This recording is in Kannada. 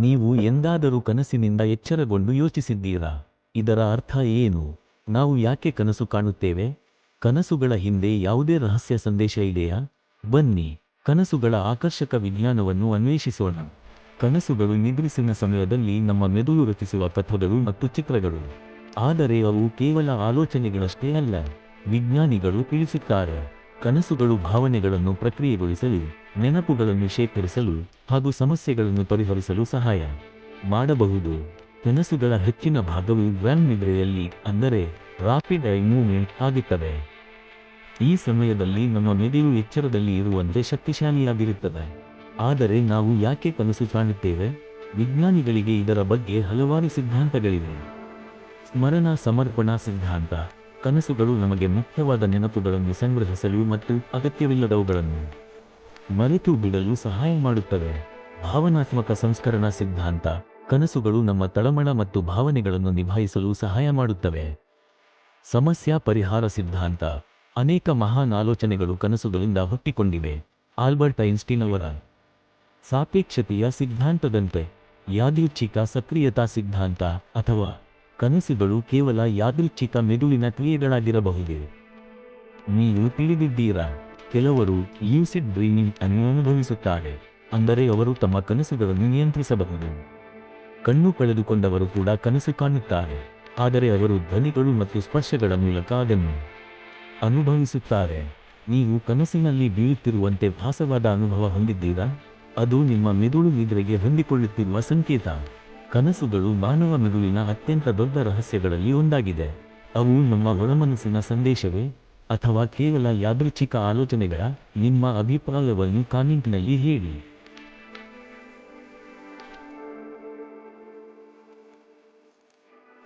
ನೀವು ಎಂದಾದರೂ ಕನಸಿನಿಂದ ಎಚ್ಚರಗೊಂಡು ಯೋಚಿಸಿದ್ದೀರಾ? ಇದರ ಅರ್ಥ ಏನು? ನಾವು ಯಾಕೆ ಕನಸು ಕಾಣುತ್ತೇವೆ? ಕನಸುಗಳ ಹಿಂದೆ ಯಾವುದೇ ರಹಸ್ಯ ಸಂದೇಶ ಇದೆಯಾ? ಬನ್ನಿ, ಕನಸುಗಳ ಆಕರ್ಷಕ ವಿಜ್ಞಾನವನ್ನು ಅನ್ವೇಷಿಸೋಣ. ಕನಸುಗಳು ನಿದ್ರಿಸಿನ ಸಮಯದಲ್ಲಿ ನಮ್ಮ ಮೆದುಳು ರಚಿಸುವ ಕಥೆಗಳು ಮತ್ತು ಚಿತ್ರಗಳು. ಆದರೆ ಅವು ಕೇವಲ ಆಲೋಚನೆಗಳಷ್ಟೇ ಅಲ್ಲ, ವಿಜ್ಞಾನಿಗಳು ತಿಳಿಸುತ್ತಾರೆ ಕನಸುಗಳು ಭಾವನೆಗಳನ್ನು ಪ್ರಕ್ರಿಯೆಗೊಳಿಸಲು, ನೆನಪುಗಳನ್ನು ಶೇಖರಿಸಲು ಹಾಗೂ ಸಮಸ್ಯೆಗಳನ್ನು ಪರಿಹರಿಸಲು ಸಹಾಯ ಮಾಡಬಹುದು. ಕನಸುಗಳ ಹೆಚ್ಚಿನ ಭಾಗವು ವ್ಯಾನ್ ನಿದ್ರೆಯಲ್ಲಿ, ಅಂದರೆ ರಾಪಿಡ್ ಐ ಮೂವ್ಮೆಂಟ್ ಆಗುತ್ತವೆ ಈ ಸಮಯದಲ್ಲಿ ನಮ್ಮ ಮೆದುಳು ಎಚ್ಚರದಲ್ಲಿ ಇರುವಂತೆ ಶಕ್ತಿಶಾಲಿಯಾಗಿರುತ್ತದೆ. ಆದರೆ ನಾವು ಯಾಕೆ ಕನಸು ಕಾಣುತ್ತೇವೆ? ವಿಜ್ಞಾನಿಗಳಿಗೆ ಇದರ ಬಗ್ಗೆ ಹಲವಾರು ಸಿದ್ಧಾಂತಗಳಿವೆ. ಸ್ಮರಣ ಸಮರ್ಪಣಾ ಸಿದ್ಧಾಂತ. ಕನಸುಗಳು ನಮಗೆ ಮುಖ್ಯವಾದ ನೆನಪುಗಳನ್ನು ಸಂಗ್ರಹಿಸಲು ಮತ್ತು ಅಗತ್ಯವಿಲ್ಲದವುಗಳನ್ನು ಮರೆತು ಬಿಡಲು ಸಹಾಯ ಮಾಡುತ್ತವೆ. ಭಾವನಾತ್ಮಕ ಸಂಸ್ಕರಣಾ ಸಿದ್ಧಾಂತ ಕನಸುಗಳು ನಮ್ಮ ತಳಮಳ ಮತ್ತು ಭಾವನೆಗಳನ್ನು ನಿಭಾಯಿಸಲು ಸಹಾಯ ಮಾಡುತ್ತವೆ. ಸಮಸ್ಯಾ ಪರಿಹಾರ ಸಿದ್ಧಾಂತ ಅನೇಕ ಮಹಾನ್ ಆಲೋಚನೆಗಳು ಕನಸುಗಳಿಂದ ಹುಟ್ಟಿಕೊಂಡಿವೆ. ಆಲ್ಬರ್ಟ್ ಐನ್ಸ್ಟೀನ್ ಅವರ ಸಾಪೇಕ್ಷತೆಯ ಸಿದ್ಧಾಂತದಂತೆ ಯಾದೃಚ್ಛಿಕ ಸಕ್ರಿಯತಾ ಸಿದ್ಧಾಂತ ಅಥವಾ ಕನಸುಗಳು ಕೇವಲ ಯಾದೃಚ್ಛಿಕ ಮೆದುಳಿನ ಕ್ರಿಯೆಗಳಾಗಿರಬಹುದು? ನೀವು ತಿಳಿದಿದ್ದೀರಾ? ಕೆಲವರು ಯೂಸಿಡ್ ಡ್ರೀಮಿಂಗ್ ಅನ್ನು ಅನುಭವಿಸುತ್ತಾರೆ, ಅಂದರೆ ಅವರು ತಮ್ಮ ಕನಸುಗಳನ್ನು ನಿಯಂತ್ರಿಸಬಹುದು. ಕಣ್ಣು ಕಳೆದುಕೊಂಡವರು ಕೂಡ ಕನಸು ಕಾಣುತ್ತಾರೆ, ಆದರೆ ಅವರು ಧ್ವನಿಗಳು ಮತ್ತು ಸ್ಪರ್ಶಗಳ ಮೂಲಕ ಅದನ್ನು ಅನುಭವಿಸುತ್ತಾರೆ. ನೀವು ಕನಸಿನಲ್ಲಿ ಬೀಳುತ್ತಿರುವಂತೆ ಭಾಸವಾದ ಅನುಭವ ಹೊಂದಿದ್ದೀರಾ? ಅದು ನಿಮ್ಮ ಮೆದುಳು ನಿದ್ರೆಗೆ ಹೊಂದಿಕೊಳ್ಳುತ್ತಿರುವ ಸಂಕೇತ. ಕನಸುಗಳು ಮಾನವ ಮೆದುಳಿನ ಅತ್ಯಂತ ದೊಡ್ಡ ರಹಸ್ಯಗಳಲ್ಲಿ ಒಂದಾಗಿದೆ. ಅವು ನಮ್ಮ ಒಳಮನಸ್ಸಿನ ಸಂದೇಶವೇ ಅಥವಾ ಕೇವಲ ಯಾದೃಚ್ಛಿಕ ಆಲೋಚನೆಗಳ ನಿಮ್ಮ ಅಭಿಪ್ರಾಯವನ್ನು ಕಾಮೆಂಟ್ನಲ್ಲಿ ಹೇಳಿ.